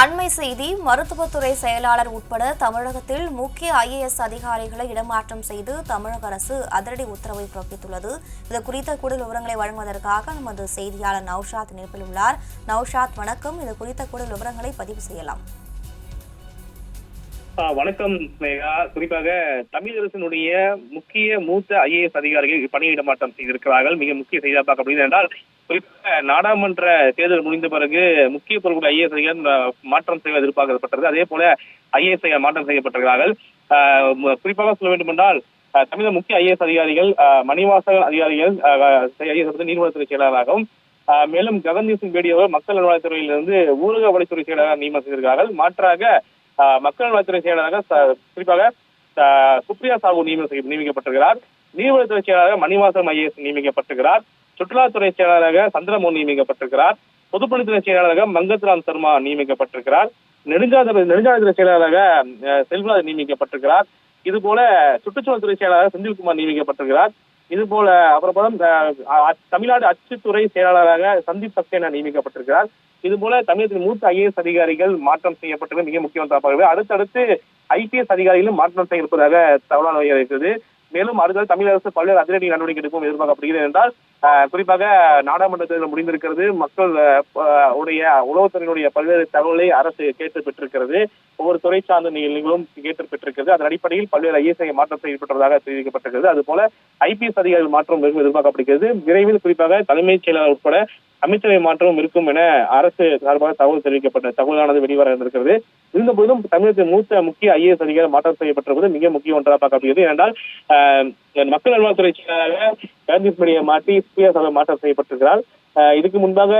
அண்மை செய்தி மருத்துவத்துறை செயலாளர் உட்பட தமிழகத்தில் முக்கிய ஐஏஎஸ் அதிகாரிகளை இடமாற்றம் செய்து தமிழக அரசு அதிரடி உத்தரவை பிறப்பித்துள்ளது. இது குறித்த கூடுதல் விவரங்களை வழங்குவதற்காக நமது செய்தியாளர் நௌஷாத் நிரப்பிலுள்ளார் உள்ளார். நௌஷாத் வணக்கம். இது குறித்த கூடுதல் விவரங்களை பதிவு செய்யலாம். வணக்கம் ஸ்னேகா. குறிப்பாக தமிழரசினுடைய முக்கிய மூத்த ஐஏஎஸ் அதிகாரிகள் பணியிடமாற்றம் செய்திருக்கிறார்கள். மிக முக்கிய செய்தியாக பார்க்க முடியுது என்றால் குறிப்பாக நாடாளுமன்ற தேர்தல் முடிந்த பிறகு முக்கிய பொருட்கள் ஐஏஎஸ் அதிகாரிகள் மாற்றம் செய்வது எதிர்பார்க்கப்பட்டது அதே போல ஐஏஎஸ் மாற்றம் செய்யப்பட்டிருக்கிறார்கள். குறிப்பாக சொல்ல வேண்டும் என்றால் தமிழக முக்கிய ஐஏஎஸ் அதிகாரிகள் மணிவாசகன் அதிகாரிகள் ஐஏஎஸ் நீர்வளத்துறை செயலாளராகவும் மேலும் ககன்தீப் சிங் பேடி அவர்கள் மக்கள் நல்வாழ்வுத்துறையிலிருந்து ஊரக வழித்துறை செயலாளராக நியமனம் செய்திருக்கிறார்கள். மாற்றாக மக்கள் நலத்துறை செயலாளராக குறிப்பாக சுப்ரியா சாஹூ நியமனம் நியமிக்கப்பட்டிருக்கிறார். நீர்வளத்துறை செயலாளராக மணிவாசன் ஐஏஎஸ் நியமிக்கப்பட்டிருக்கிறார். சுற்றுலாத்துறை செயலாளராக சந்திரமோகன் நியமிக்கப்பட்டிருக்கிறார். பொதுப்பணித்துறை செயலாளராக மங்கத்ராம் சர்மா நியமிக்கப்பட்டிருக்கிறார். நெடுஞ்சாலை நெடுஞ்சாலைத்துறை செயலாளராக செல்வராஜ் நியமிக்கப்பட்டிருக்கிறார். இது போல சுற்றுச்சூழல்துறை செயலாளராக செந்தில்குமார் நியமிக்கப்பட்டிருக்கிறார். இது போல அப்புறம் தமிழ்நாடு அச்சுத்துறை செயலாளராக சந்தீப் சக்சேனா நியமிக்கப்பட்டிருக்கிறார். இது போல தமிழகத்தின் மூத்த ஐஏஎஸ் அதிகாரிகள் மாற்றம் செய்யப்பட்டது மிக முக்கியமானதாக அடுத்தடுத்து ஐபிஎஸ் அதிகாரிகளும் மாற்றம் செய்ய இருப்பதாக தகவலாக இருக்கிறது மேலும் அடுத்தது தமிழக அரசு பல்வேறு அதிரடி நடவடிக்கை எடுக்கும் எதிர்பார்க்கப்படுகிறது என்றால் குறிப்பாக நாடாளுமன்ற தேர்தல் முடிந்திருக்கிறது மக்கள் ஆஹ், உடைய உளவுத்துறையினுடைய பல்வேறு தகவலை அரசு கேட்டு பெற்றிருக்கிறது. ஒவ்வொரு துறை சார்ந்த நிகழ்வுகளும் கேட்டு பெற்றிருக்கிறது. அதன் அடிப்படையில் பல்வேறு ஐஎஸ்ஐ மாற்றம் செய்யப்பட்டதாக தெரிவிக்கப்பட்டிருக்கிறது. அதுபோல ஐபிஎஸ் அதிகாரிகள் மாற்றம் எதிர்பார்க்கப்படுகிறது. விரைவில் குறிப்பாக தலைமைச் செயலாளர் உட்பட அமைச்சரவை மாற்றமும் இருக்கும் என அரசு சார்பாக தகவல் தெரிவிக்கப்பட்ட தகவலானது வெளிவர இருந்திருக்கிறது இருந்த போதிலும் தமிழகத்தின் மூத்த முக்கிய ஐஏஎஸ் அதிகாரி மாற்றம் செய்யப்பட்டிருப்பது மிக முக்கிய ஒன்றாக பார்க்கப்படுகிறது. ஏனென்றால் மக்கள் நல்வாழ்வுத்துறை செயலாளராக ரஞ்சித் மணியை மாற்றி சுப்ரியா சபை மாற்றம் செய்யப்பட்டிருக்கிறார். இதுக்கு முன்பாக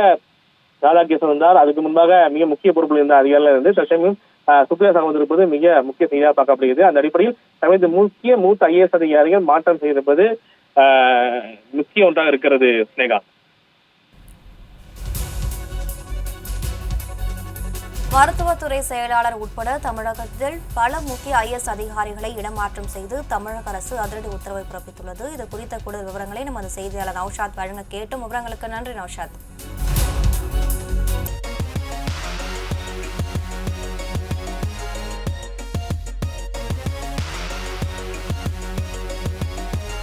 ராதாகிருஷ்ணன் இருந்தார் அதுக்கு முன்பாக மிக முக்கிய பொறுப்பில் இருந்த அதிகாரிகள் இருந்து தற்சமயம் சுப்ரியா சாஹூ வந்திருப்பது மிக முக்கிய செய்தியாக பார்க்கப்படுகிறது. அந்த அடிப்படையில் தமிழகத்தின் முக்கிய மூத்த ஐஏஎஸ் அதிகாரிகள் மாற்றம் செய்திருப்பது முக்கிய ஒன்றாக இருக்கிறது ஸ்னேகா மருத்துவத்துறை செயலாளர் உட்பட தமிழகத்தில் பல முக்கிய ஐஎஸ் அதிகாரிகளை இடமாற்றம் செய்து தமிழக அரசு அதிரடி உத்தரவை பிறப்பித்துள்ளது. இது குறித்த கூடுதல் விவரங்களை நமது செய்தியாளர் நௌஷாத் வழங்க கேட்டும். விவரங்களுக்கு நன்றி நௌஷாத்.